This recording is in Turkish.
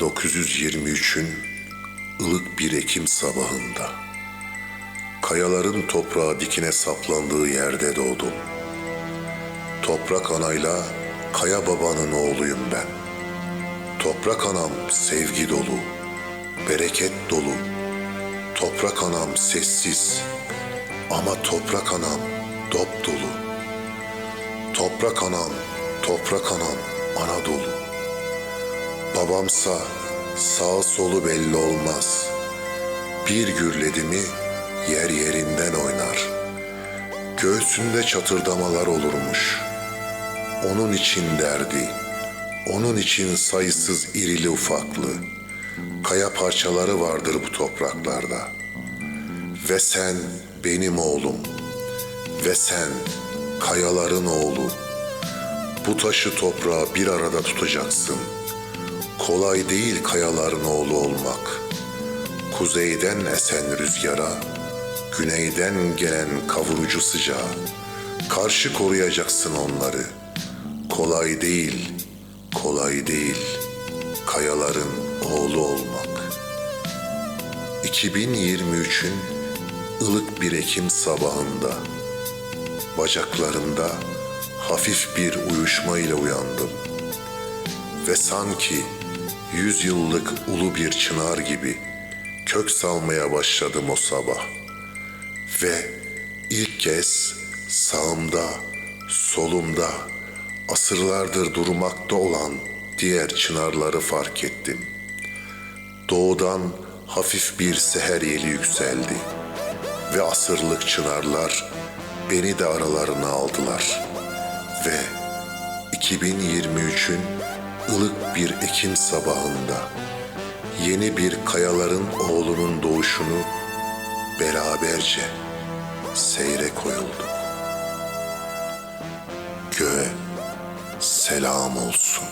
1923'ün ılık bir Ekim sabahında kayaların toprağa dikine saplandığı yerde doğdum. Toprak anayla kaya babanın oğluyum ben. Toprak anam sevgi dolu, bereket dolu. Toprak anam sessiz ama toprak anam dop dolu. Toprak anam, toprak anam Anadolu. Babamsa sağ solu belli olmaz. Bir gürledi mi yer yerinden oynar. Göğsünde çatırdamalar olurmuş. Onun için derdi, onun için sayısız irili ufaklı. Kaya parçaları vardır bu topraklarda. Ve sen benim oğlum. Ve sen kayaların oğlu. Bu taşı toprağa bir arada tutacaksın. Kolay değil kayaların oğlu olmak. Kuzeyden esen rüzgara, güneyden gelen kavurucu sıcağa. Karşı koruyacaksın onları. Kolay değil, kolay değil kayaların oğlu olmak. 2023'ün ılık bir Ekim sabahında bacaklarımda hafif bir uyuşma ile uyandım. Ve sanki yüz yıllık ulu bir çınar gibi kök salmaya başladım o sabah. Ve ilk kez sağımda, solumda asırlardır durmakta olan diğer çınarları fark ettim. Doğudan hafif bir seher yeli yükseldi ve asırlık çınarlar beni de aralarına aldılar. Ve 2023'ün ılık bir Ekim sabahında yeni bir kayaların oğlunun doğuşunu beraberce seyre koyulduk. Göğe selam olsun.